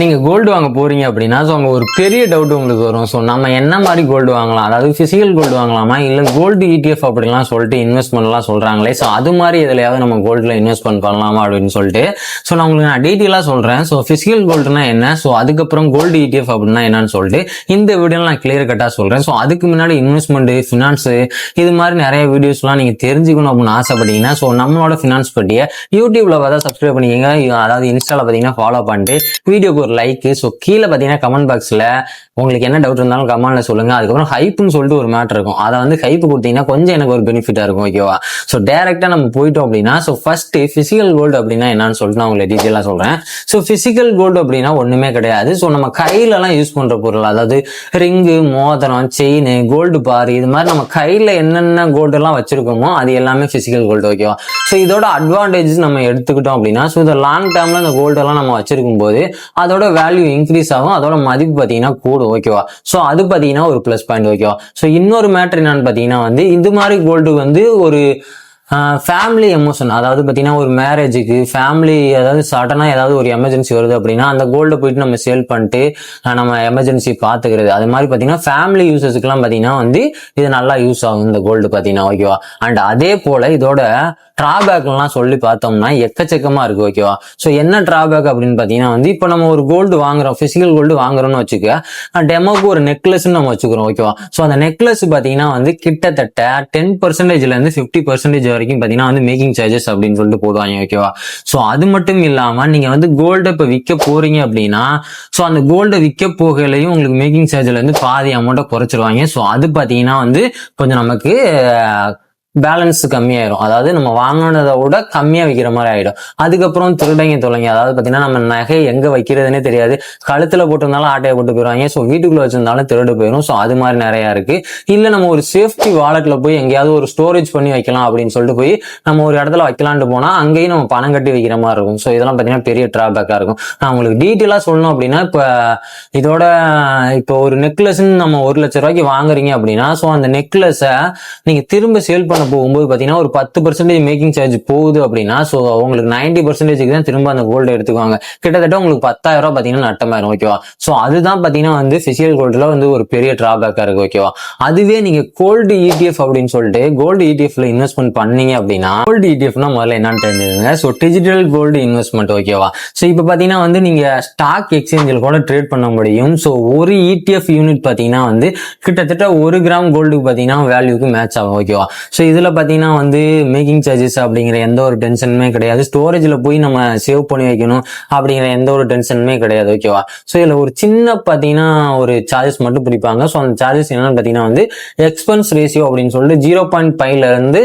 நீங்கள் கோல்டு வாங்க போறீங்க அப்படின்னா ஸோ அங்கே ஒரு பெரிய டவுட் உங்களுக்கு வரும். ஸோ நம்ம என்ன மாதிரி கோல்டு வாங்கலாம்? அதாவது ஃபிசிக்கல் கோல்டு வாங்கலாமா? இல்லை கோல்டு இடிஎஃப் அப்படிலாம் சொல்லிட்டு இன்வெஸ்ட்மெண்ட்லாம் சொல்கிறாங்களே ஸோ அது மாதிரி எதுலையாவது நம்ம கோல்டில் இன்வெஸ்ட்மெண்ட் பண்ணலாமா அப்படின்னு சொல்லிட்டு ஸோ நான் உங்களுக்கு நான் டீட்டெயிலாக சொல்கிறேன் ஸோ ஃபிசிக்கல் கோல்டுனா என்ன? ஸோ அதுக்கப்புறம் கோல்டு இடிஎஃப் அப்படின்னா என்னன்னு சொல்லிட்டு இந்த வீடியோவில் நான் கிளியர் கட்டாக சொல்கிறேன் ஸோ அதுக்கு முன்னாடி இன்வெஸ்ட்மெண்ட்டு ஃபினான்ஸு இது மாதிரி நிறைய வீடியோஸ்லாம் நீங்கள் தெரிஞ்சுக்கணும் அப்படின்னு ஆசைப்பட்டீங்கன்னா ஸோ நம்மளோட ஃபினான்ஸ் பற்றிய யூடியூப்பில் பார்த்தா சப்ஸ்கிரைப் பண்ணிக்கங்க. அதாவது இன்ஸ்டாவில் பார்த்தீங்கன்னா ஃபாலோ பண்ணிட்டு வீடியோக்கு ஒரு லைக் ஸோ கீழே பார்த்தீங்கன்னா கமெண்ட் பாக்ஸில் உங்களுக்கு என்ன டவுட் இருந்தாலும் கமெண்ட்ல சொல்லுங்க. அதுக்கப்புறம் ஹைப்னு சொல்லிட்டு ஒரு மேட்டர் இருக்கும். அதை வந்து ஹைப் கொடுத்தீங்கன்னா கொஞ்சம் எனக்கு ஒரு பெனிஃபிட்டா இருக்கும் ஓகேவா ஸோ டேரெக்டா நம்ம போயிட்டோம் அப்படின்னா ஸோ ஃபர்ஸ்ட் பிசிக்கல் கோல்டு அப்படின்னா என்னன்னு சொல்லிட்டு நான் உங்களுக்கு டீட்டெயிலாக சொல்றேன். ஸோ பிசிக்கல் கோல்டு அப்படின்னா ஒண்ணுமே கிடையாது. ஸோ நம்ம கையிலலாம் யூஸ் பண்ற பொருள் அதாவது ரிங்கு மோதிரம் செயின் கோல்டு பார் இது மாதிரி நம்ம கையில என்னென்ன கோல்டு எல்லாம் வச்சிருக்கோமோ அது எல்லாமே ஃபிசிக்கல் கோல்டு ஓகேவா ஸோ இதோட அட்வான்டேஜஸ் நம்ம எடுத்துக்கிட்டோம் அப்படின்னா ஸோ இதை லாங் டேர்மில் இந்த கோல்டு எல்லாம் நம்ம வச்சிருக்கும் போது அதோட வேல்யூ இன்க்ரீஸ் ஆகும். அதோட மதிப்பு பார்த்தீங்கன்னா கூடும். ஓகேவா ஸோ அது பார்த்தீங்கன்னா ஒரு ப்ளஸ் பாயிண்ட் ஓகேவா ஸோ இன்னொரு மேட்ரு என்னன்னு பார்த்தீங்கன்னா வந்து இது மாதிரி கோல்டு வந்து ஒரு ஃபேமிலி எமோஷன் அதாவது பார்த்தீங்கன்னா ஒரு மேரேஜுக்கு ஃபேமிலி அதாவது சடனாக ஏதாவது ஒரு எமர்ஜென்சி வருது அப்படின்னா அந்த கோல்டை போயிட்டு நம்ம சேல் பண்ணிட்டு நம்ம எமர்ஜென்சி பார்த்துக்கிறது. அது மாதிரி பார்த்தீங்கன்னா ஃபேமிலி யூசஸ்க்குலாம் பார்த்தீங்கன்னா வந்து இது நல்லா யூஸ் ஆகும் இந்த கோல்டு பார்த்தீங்கன்னா ஓகேவா அண்ட் அதே போல் இதோட ட்ராபேக்லாம் சொல்லி பார்த்தோம்னா எக்கச்சக்கமா இருக்கு ஓகேவா ஸோ என்ன ட்ராபேக் அப்படின்னு பார்த்தீங்கன்னா வந்து இப்போ நம்ம ஒரு கோல்டு வாங்குறோம் பிசிக்கல் கோல்டு வாங்குறோம்னு வச்சுக்க டெமோக்கு ஒரு நெக்லஸ்ன்னு நம்ம வச்சுக்கிறோம் ஓகேவா ஸோ அந்த நெக்லஸ் பார்த்தீங்கன்னா வந்து கிட்டத்தட்ட டென் பர்சன்டேஜ்ல இருந்து ஃபிஃப்டி பர்சன்டேஜ் வரைக்கும் பார்த்தீங்கன்னா வந்து மேக்கிங் சார்ஜஸ் அப்படின்னு சொல்லிட்டு போடுவாங்க ஓகேவா ஸோ அது மட்டும் இல்லாம நீங்க வந்து கோல்டை இப்போ விற்க போறீங்க அப்படின்னா ஸோ அந்த கோல்டை விற்க போகலையும் உங்களுக்கு மேக்கிங் சார்ஜ்ல இருந்து பாதி அமௌண்ட்டை குறைச்சிருவாங்க. ஸோ அது பார்த்தீங்கன்னா வந்து கொஞ்சம் நமக்கு பேலன்ஸ் கம்மியாயிரும். அதாவது நம்ம வாங்கினதை விட கம்மியா வைக்கிற மாதிரி ஆயிடும். அதுக்கப்புறம் திருடங்க தொலைங்க அதாவது பார்த்தீங்கன்னா நம்ம நகை எங்க வைக்கிறதுனே தெரியாது. கழுத்துல போட்டிருந்தாலும் ஆட்டையை போட்டு போயிடுவாங்க. ஸோ வீட்டுக்குள்ள வச்சிருந்தாலும் திருடு போயிடும் ஸோ அது மாதிரி நிறையா இருக்கு. இல்ல நம்ம ஒரு சேஃப்டி வாலெட்ல போய் எங்கேயாவது ஒரு ஸ்டோரேஜ் பண்ணி வைக்கலாம் அப்படின்னு சொல்லிட்டு போய் நம்ம ஒரு இடத்துல வைக்கலான்ட்டு போனா அங்கேயும் நம்ம பணம் கட்டி வைக்கிற மாதிரி இருக்கும். ஸோ இதெல்லாம் பார்த்தீங்கன்னா பெரிய டிராபேக்கா இருக்கும். நான் உங்களுக்கு டீட்டெயிலாக சொல்லணும் அப்படின்னா இப்போ இதோட இப்போ ஒரு நெக்லஸ்ன்னு நம்ம ஒரு லட்ச ரூபாய்க்கு வாங்குறீங்க அப்படின்னா ஸோ அந்த நெக்லஸை நீங்க திரும்ப சேல் பண்ண போகும்போது பார்த்தீங்கன்னா ஒரு பத்து பர்சன்டேஜ் மேக்கிங் சார்ஜ் போகுது அப்படின்னா ஸோ உங்களுக்கு நைன்டி பர்சன்டேஜுக்கு தான் திரும்ப அந்த கோல்டு எடுத்துக்குவாங்க. கிட்டத்தட்ட உங்களுக்கு பத்தாயிரம் ரூபாய் பார்த்தீங்கன்னா நட்டமாயிரும் ஓகேவா ஸோ அதுதான் பார்த்தீங்கன்னா வந்து ஃபிசியல் கோல்டில் வந்து ஒரு பெரிய டிராபேக்காக இருக்கு ஓகேவா அதுவே நீங்க கோல்டு இடிஎஃப் அப்படின்னு சொல்லிட்டு கோல்டு இடிஎஃப்ல இன்வெஸ்ட்மெண்ட் பண்ணீங்க அப்படின்னா கோல்டு இடிஎஃப்னா முதல்ல என்னன்னு தெரிஞ்சுங்க ஸோ டிஜிட்டல் கோல்டு இன்வெஸ்ட்மெண்ட் ஓகேவா ஸோ இப்போ பார்த்தீங்கன்னா வந்து நீங்கள் ஸ்டாக் எக்ஸ்சேஞ்சில் கூட ட்ரேட் பண்ண முடியும். ஸோ ஒரு இடிஎஃப் யூனிட் பார்த்தீங்கன்னா வந்து கிட்டத்தட்ட ஒரு கிராம் கோல்டுக்கு பார்த்தீங்கன்னா வேல்யூக்கு மேட்ச் ஆகும் ஓகேவா ஸோ இதில் பார்த்தீங்கன்னா வந்து மேக்கிங் சார்ஜஸ் அப்படிங்கிற எந்த ஒரு டென்ஷனுமே கிடையாது. ஸ்டோரேஜில் போய் நம்ம சேவ் பண்ணி வைக்கணும் அப்படிங்கிற எந்த ஒரு டென்ஷனுமே கிடையாது ஓகேவா ஸோ இதில் ஒரு சின்ன பார்த்தீங்கன்னா ஒரு சார்ஜஸ் மட்டும் பிடிப்பாங்க. ஸோ அந்த சார்ஜஸ் என்னென்னு பார்த்தீங்கன்னா வந்து எக்ஸ்பென்ஸ் ரேஷியோ அப்படின்னு சொல்லிட்டு ஜீரோ பாயிண்ட் ஃபைவ்ல இருந்து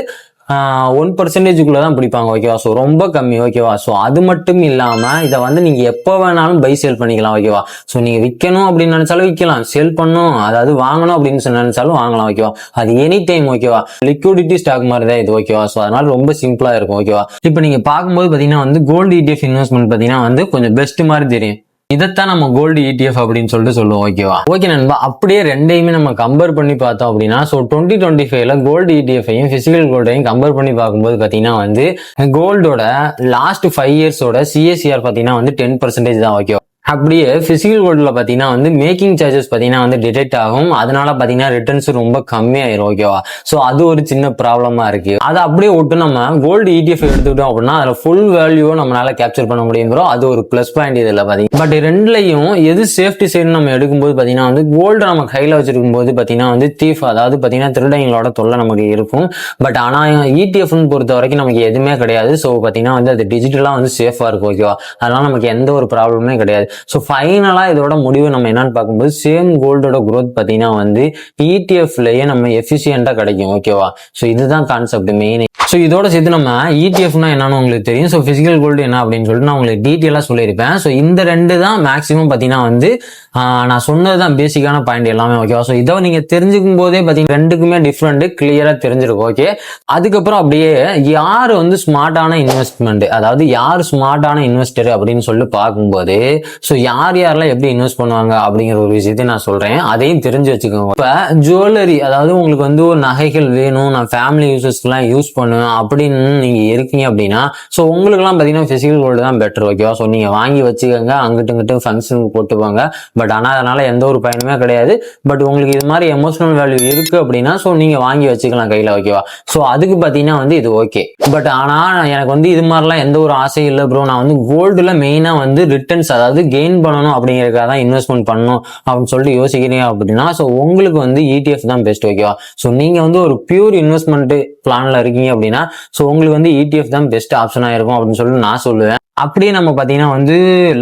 ஒன் பர்சன்டேஜுக்குள்ள தான் பிடிப்பாங்க ஓகேவா ஸோ ரொம்ப கம்மி ஓகேவா ஸோ அது மட்டும் இல்லாம இதை வந்து நீங்கள் எப்போ வேணாலும் பை சேல் பண்ணிக்கலாம் ஓகேவா ஸோ நீங்க விற்கணும் அப்படின்னு நினைச்சாலும் விற்கலாம். சேல் பண்ணணும் அதாவது வாங்கணும் அப்படின்னு சொல்லி நினச்சாலும் வாங்கலாம் ஓகேவா அது எனி டைம் ஓகேவா லிக்விடிட்டி ஸ்டாக் மாதிரி தான் இது ஓகேவா ஸோ அதனால ரொம்ப சிம்பிளாக இருக்கும் ஓகேவா இப்போ நீங்கள் பார்க்கும்போது பார்த்தீங்கன்னா வந்து கோல்டு இடிஎஃப் இன்வெஸ்ட்மெண்ட் பார்த்தீங்கன்னா வந்து கொஞ்சம் பெஸ்ட் மாதிரி தெரியும். இதைத்தான் நம்ம கோல்டு இடிஎஃப் அப்படின்னு சொல்லிட்டு சொல்லுவோம் ஓகேவா ஓகே நண்பா அப்படியே ரெண்டையுமே நம்ம கம்பேர் பண்ணி பார்த்தோம் அப்படின்னா ஸோ டுவெண்ட்டி டுவெண்ட்டி ஃபைவ்ல கோல்டு இடிஎஃப்ஐயும் பிசிக்கல் கோல்டையும் கம்பேர் பண்ணி பார்க்கும்போது பார்த்தீங்கன்னா வந்து கோல்டோட லாஸ்ட் ஃபைவ் இயர்ஸோட சிஎஸ்சிஆர் பார்த்தீங்கன்னா வந்து டென் பர்சன்டேஜ் தான் ஓகேவா அப்படியே பிசிக்கல் கோல்டில் பார்த்தீங்கன்னா வந்து மேக்கிங் சார்ஜஸ் பார்த்தீங்கன்னா வந்து டிடெக்ட் ஆகும். அதனால பார்த்தீங்கன்னா ரிட்டர்ன்ஸ் ரொம்ப கம்மியாயிரும் ஓகேவா ஸோ அது ஒரு சின்ன ப்ராப்ளமாக இருக்குது அதை அப்படியே விட்டு நம்ம கோல்டு இடிஎஃப் எடுத்துக்கிட்டோம் அப்படின்னா அதில் ஃபுல் வேல்யூவை நம்மளால கேப்சர் பண்ண முடியுங்கிறோம். அது ஒரு ப்ளஸ் பாயிண்ட் இதில் பார்த்தீங்கன்னா பட் ரெண்டுலையும் எது சேஃப்டி சைடு நம்ம எடுக்கும்போது பார்த்தீங்கன்னா வந்து கோல்டு நம்ம கையில் வச்சிருக்கும் போது பார்த்தீங்கன்னா வந்து தீஃப் அதாவது பார்த்தீங்கன்னா திருடங்களோட தொல்லை நமக்கு இருக்கும். பட் ஆனால் இடிஎஃப்னு பொறுத்த வரைக்கும் நமக்கு எதுவுமே கிடையாது. ஸோ பார்த்தீங்கன்னா வந்து அது டிஜிட்டலாக வந்து சேஃபாக இருக்கும் ஓகேவா அதனால நமக்கு எந்த ஒரு ப்ராப்ளமே கிடையாது. ஸோ ஃபைனலாக இதோட முடிவு நம்ம என்னன்னு பார்க்கும்போது சேம் கோல்டோட க்ரோத் பார்த்தீங்கன்னா வந்து இடிஎஃப்லயே நம்ம எஃபிஷியண்டாக கிடைக்கும் ஓகேவா ஸோ இதுதான் கான்செப்ட் மெயின் ஸோ இதோட சேர்த்து நம்ம இடிஎஃப்னா என்னன்னு உங்களுக்கு தெரியும். ஸோ பிசிக்கல் கோல்டு என்ன அப்படின்னு சொல்லிட்டு நான் உங்களுக்கு டீட்டெயிலாக சொல்லியிருப்பேன். ஸோ இந்த ரெண்டு தான் மேக்ஸிமம் பார்த்தீங்கன்னா வந்து ஆஹ், நான் சொன்னது தான் பேசிக்கான பாயிண்ட் எல்லாமே ஓகேவா ஸோ இதை நீங்கள் தெரிஞ்சுக்கும் போதே பார்த்தீங்கன்னா ரெண்டுக்குமே டிஃப்ரெண்ட் கிளியராக தெரிஞ்சிருக்கும் ஓகே அதுக்கப்புறம் அப்படியே யார் வந்து ஸ்மார்ட்டான இன்வெஸ்ட்மெண்ட் அதாவது யார் ஸ்மார்ட்டான இன்வெஸ்டர் அப்படின்னு சொல்லி பார்க்கும்போது ஸோ யார் யாரெல்லாம் எப்படி இன்வெஸ்ட் பண்ணுவாங்க அப்படிங்கிற ஒரு விஷயத்தையும் நான் சொல்கிறேன் அதையும் தெரிஞ்சு வச்சுக்கோங்க. இப்போ ஜுவல்லரி அதாவது உங்களுக்கு வந்து ஒரு நகைகள் வேணும் நான் ஃபேமிலி யூசஸ்க்குலாம் யூஸ் பண்ணுவேன் அப்படின்னு நீங்கள் இருக்கீங்க அப்படின்னா ஸோ உங்களுக்குலாம் பார்த்தீங்கன்னா ஃபிசிக்கல் கோல்டு தான் பெட்டர் ஓகேவா ஸோ நீங்கள் வாங்கி வச்சுக்கோங்க அங்கிட்டு இங்கிட்டு ஃபங்க்ஷனுக்கு போட்டுப்பாங்க பட் ஆனால் அதனால் எந்த ஒரு பயனுமே கிடையாது. பட் உங்களுக்கு இது மாதிரி எமோஷனல் வேல்யூ இருக்குது அப்படின்னா ஸோ நீங்கள் வாங்கி வச்சுக்கலாம் கையில் ஓகேவா ஸோ அதுக்கு பார்த்தீங்கன்னா வந்து இது ஓகே பட் ஆனால் எனக்கு வந்து இது மாதிரிலாம் எந்த ஒரு ஆசையும் இல்லை ப்ரோ நான் வந்து கோல்டில் மெயினாக வந்து ரிட்டர்ன்ஸ் அதாவது கெயின் பண்ணணும் அப்படிங்கிறதுக்காக தான் இன்வெஸ்ட்மெண்ட் பண்ணணும் அப்படின்னு சொல்லிட்டு யோசிக்கிறீங்க அப்படின்னா ஸோ உங்களுக்கு வந்து இடிஎஃப் தான் பெஸ்ட் ஓகேவா ஸோ நீங்கள் வந்து ஒரு பியூர் இன்வெஸ்ட்மெண்ட் பிளானில் இருக்கீங்க அப்படின்னா ஸோ உங்களுக்கு வந்து இடிஎஃப் தான் பெஸ்ட் ஆப்ஷனாக இருக்கும் அப்படின்னு சொல்லிட்டு நான் சொல்லுவேன். அப்படியே நம்ம பார்த்தீங்கன்னா வந்து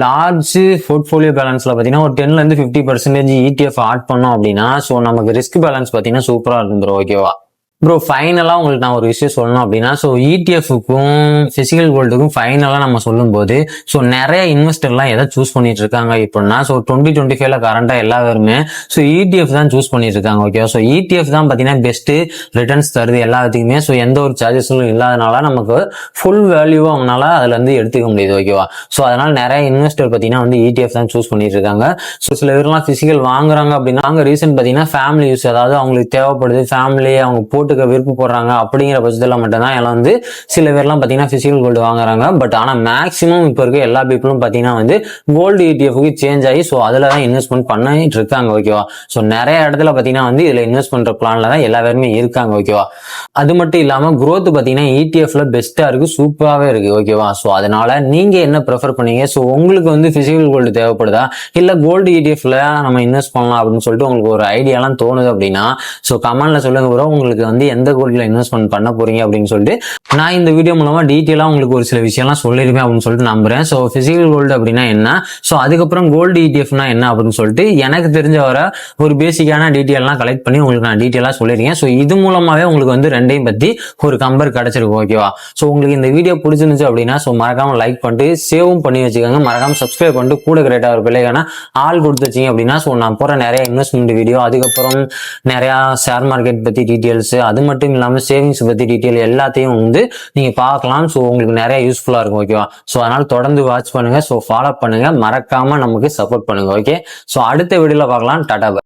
லார்ஜ் போர்ட்ஃபோலியோ பேலன்ஸில் பார்த்தீங்கன்னா ஒரு டென்லேருந்து ஃபிஃப்டி பர்சன்டேஜ் இடிஎஃப் ஆட் பண்ணோம் அப்படின்னா ஸோ நமக்கு ரிஸ்க் பேலன்ஸ் பார்த்தீங்கன்னா சூப்பராக இருக்கும் ப்ரோ ஓகேவா ப்ரோ ஃபைனலாக உங்களுக்கு நான் ஒரு விஷயம் சொல்லணும் அப்படின்னா ஸோ இடிஎஃப்க்கும் ஃபிசிக்கல் கோல்டுக்கும் ஃபைனலாக நம்ம சொல்லும்போது ஸோ நிறைய இன்வெஸ்டர்லாம் எதை சூஸ் பண்ணிட்டு இருக்காங்க இப்படின்னா ஸோ டுவெண்ட்டி டுவெண்ட்டி ஃபைவ்ல கரண்டாக எல்லாருமே ஸோ இடிஎஃப் தான் சூஸ் பண்ணிட்டு இருக்காங்க ஓகே ஸோ இடிஎஃப் தான் பார்த்தீங்கன்னா பெஸ்ட்டு ரிட்டர்ன்ஸ் தருது எல்லாத்துக்குமே ஸோ எந்த ஒரு சார்ஜஸும் இல்லாதனால நமக்கு ஃபுல் வேல்யூவாக அவங்களால அதில் இருந்து எடுத்துக்க முடியுது ஓகேவா ஸோ அதனால் நிறைய இன்வெஸ்டர் பார்த்தீங்கன்னா வந்து இடிஎஃப் தான் சூஸ் பண்ணிட்டு இருக்காங்க. ஸோ சில பேர்லாம் ஃபிசிக்கல் வாங்குறாங்க அப்படின்னா அங்கே ரீசன் பார்த்தீங்கன்னா ஃபேமிலி யூஸ் அதாவது அவங்களுக்கு தேவைப்படுது ஃபேமிலி அவங்க போட்டு போட்டுக்க விருப்பப்படுறாங்க அப்படிங்கிற பட்சத்தில் மட்டும்தான் எல்லாம் வந்து சில பேர்லாம் பார்த்தீங்கன்னா ஃபிசிக்கல் கோல்டு வாங்குறாங்க. பட் ஆனால் மேக்ஸிமம் இப்போ இருக்க எல்லா பீப்புளும் பார்த்தீங்கன்னா வந்து கோல்டு இடிஎஃப்க்கு சேஞ்ச் ஆகி ஸோ அதில் தான் இன்வெஸ்ட்மெண்ட் பண்ணிட்டு இருக்காங்க ஓகேவா ஸோ நிறைய இடத்துல பார்த்தீங்கன்னா வந்து இதில் இன்வெஸ்ட் பண்ணுற பிளான்ல தான் எல்லா பேருமே இருக்காங்க ஓகேவா அது மட்டும் இல்லாமல் க்ரோத் பார்த்தீங்கன்னா இடிஎஃப்ல பெஸ்ட்டாக இருக்கு சூப்பராகவே இருக்கு ஓகேவா ஸோ அதனால நீங்க என்ன ப்ரிஃபர் பண்ணீங்க? ஸோ உங்களுக்கு வந்து ஃபிசிக்கல் கோல்டு தேவைப்படுதா? இல்லை கோல்டு இடிஎஃப்ல நம்ம இன்வெஸ்ட் பண்ணலாம் அப்படின்னு சொல்லிட்டு உங்களுக்கு ஒரு ஐடியாலாம் தோணுது அப்படின்னா ஸோ கமெண்ட்ல சொல்லுங்க ப்ரோ உங்களுக்கு வந்து எந்த கோல்டில் இன்வெஸ்ட்மெண்ட் பண்ண போறீங்க அப்படின்னு சொல்லிட்டு நான் இந்த வீடியோ மூலமா டீட்டெயிலாக உங்களுக்கு ஒரு சில விஷயம்லாம் சொல்லியிருப்பேன் அப்படின்னு சொல்லிட்டு நம்புறேன். ஸோ பிசிக்கல் கோல்டு அப்படின்னா என்ன? ஸோ அதுக்கப்புறம் கோல்டு இடிஎஃப்னா என்ன அப்படின்னு சொல்லிட்டு எனக்கு தெரிஞ்ச வர ஒரு பேசிக்கான டீட்டெயிலாம் கலெக்ட் பண்ணி உங்களுக்கு நான் டீட்டெயிலாக சொல்லியிருக்கேன் ஸோ இது மூலமாகவே உங்களுக்கு வந்து ரெண்டையும் பத்தி ஒரு கம்பர் கிடைச்சிருக்கும் ஓகேவா ஸோ உங்களுக்கு இந்த வீடியோ பிடிச்சிருந்துச்சு அப்படின்னா ஸோ மறக்காமல் லைக் பண்ணிட்டு சேவும் பண்ணி வச்சுக்கோங்க. மறக்காமல் சப்ஸ்கிரைப் பண்ணிட்டு கூட கிரேட்டாக ஒரு பிள்ளைக்கான ஆள் கொடுத்து வச்சிங்க அப்படின்னா ஸோ நான் போகிற நிறைய இன்வெஸ்ட்மெண்ட் வீடியோ அதுக்கப்புறம் நிறையா ஷேர் மார்க்கெட் பற்றி டீட்டெயில்ஸ் அது மட்டும் இல்லாமல் சேவிங்ஸ் பற்றி டீட்டெயில் எல்லாத்தையும் வந்து நீங்கள் பார்க்கலாம். ஸோ உங்களுக்கு நிறைய யூஸ்ஃபுல்லாக இருக்கும் ஓகேவா ஸோ அதனால் தொடர்ந்து வாட்ச் பண்ணுங்க. ஸோ ஃபாலோ பண்ணுங்க. மறக்காம நமக்கு சப்போர்ட் பண்ணுங்க ஓகே ஸோ அடுத்த வீடியோவில் பார்க்கலாம். டாடா